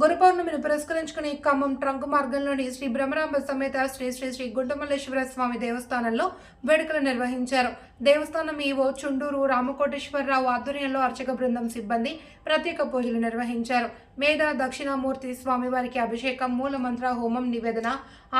గురు పౌర్ణమిని పురస్కరించుకుని ఖమ్మం ట్రంక్ మార్గంలోని శ్రీ బ్రహ్మరాంబ సమేత శ్రీ శ్రీ శ్రీ గుంటమల్లేశ్వర స్వామి దేవస్థానంలో వేడుకలు నిర్వహించారు. దేవస్థానం ఈవో చుండూరు రామకోటేశ్వరరావు ఆధ్వర్యంలో అర్చక బృందం సిబ్బంది ప్రత్యేక పూజలు నిర్వహించారు. మేధ దక్షిణామూర్తి స్వామివారికి అభిషేకం మూలమంత్ర హోమం నివేదన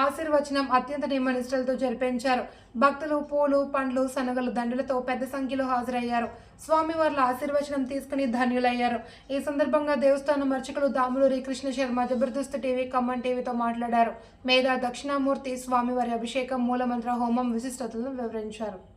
ఆశీర్వచనం అత్యంత నియమ నిష్ఠలతో జరిపించారు. భక్తులు పూలు పండ్లు శనగలు దండలతో పెద్ద సంఖ్యలో హాజరయ్యారు. స్వామివార్ల ఆశీర్వచనం తీసుకుని ధన్యులయ్యారు. ఈ సందర్భంగా దేవస్థానం అర్చకులు దాములూరి కృష్ణ శర్మ జబర్దస్త్ టీవీ ఖమ్మం టీవీతో మాట్లాడారు. మేధా దక్షిణామూర్తి స్వామివారి అభిషేకం మూలమంత్ర హోమం విశిష్టతలను వివరించారు.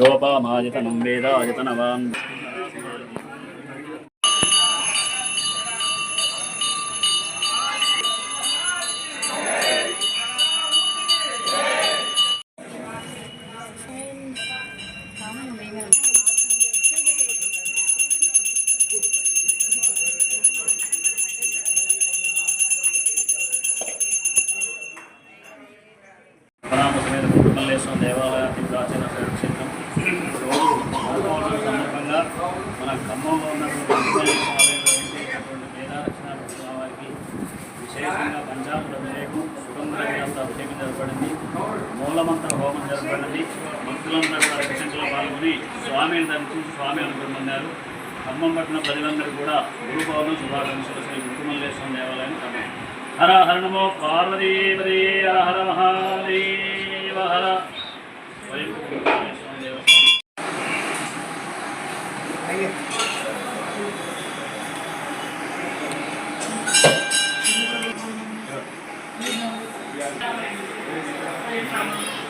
యోపామాజితనం వేద భక్తులందరూ కూడా అభిషేకంలో పాల్గొని స్వామిని దర్శించి స్వామి అనుకుంటున్నారు ఖమ్మం పట్టిన ప్రజలందరూ కూడా గురు పౌర్ణమి శుభాకాంక్షలు శ్రీ కుటుంబలేశ్వర దేవాలయం ఖమ్మం హర హర నమో పార్వతీపదే హర హర మహాదేవ హర. Thank you.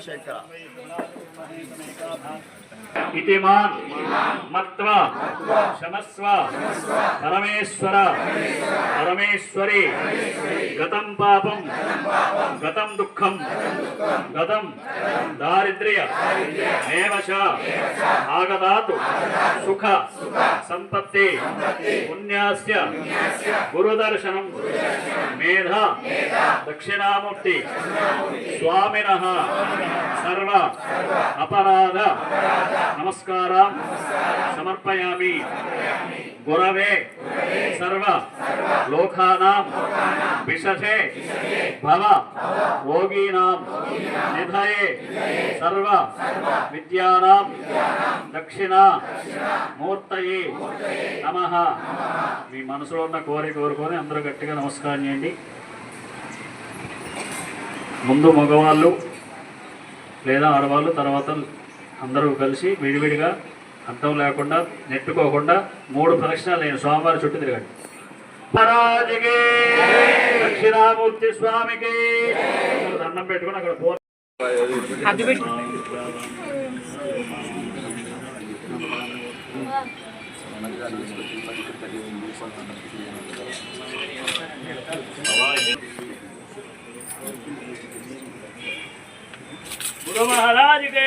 చంద్రశేఖర. ఇతిమాన్ మత్వ శమస్వ పరమేశ్వర పరమేశ్వరి గతం పాపం గతం దుఃఖం గతం దారిద్ర్య మేవశ ఆగదాతు సుఖ సంపత్తి పుణ్యాస్య గురుదర్శనం మేధ దక్షిణామూర్తి స్వామిన సర్వ అపరాధ నమస్కారం. సమర్పయామి. గురవే. సర్వ. లోకానాం. విశసే భవ. భోగీనాం. నిధయే. సర్వ. విద్యానాం. దక్షిణ. మూర్తయే. నమ. మీ మనసులో ఉన్న కోరిక కోరుకొని అందరూ గట్టిగా నమస్కారం చేయండి. ముందు మగవాళ్ళు లేదా ఆడవాళ్ళు తర్వాత అందరూ కలిసి విడివిడిగా అర్థం లేకుండా నెట్టుకోకుండా మూడు ప్రదక్షిణాలు నేను స్వామివారి చుట్టూ తిరగండి మహారాజుకి దక్షిణామూర్తి స్వామికి! దండం పెట్టుకుని అక్కడ పో గురు మహారాజుకి!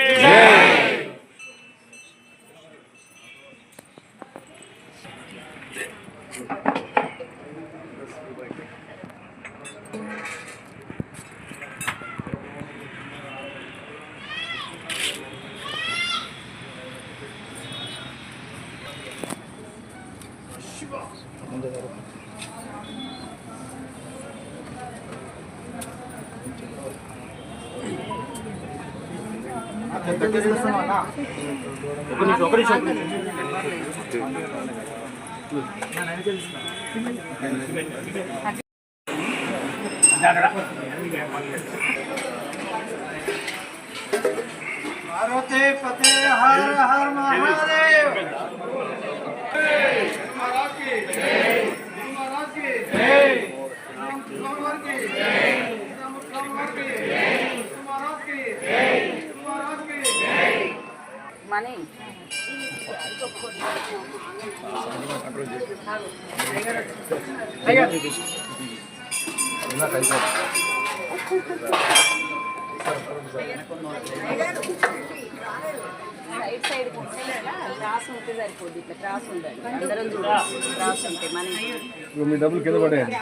भारत पते हर हर महादेव సైడ్ సైడ్ క్రాస్ ఉంటే సరిపోద్ది ఇట్లా క్రాస్ ఉండాలి అందరం చూడాలి క్రాస్ ఉంటే మీ డబ్బులు కింద పడేయండి.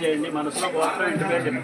చేయండి మనసులో వాటర్ ఇంటి పేరు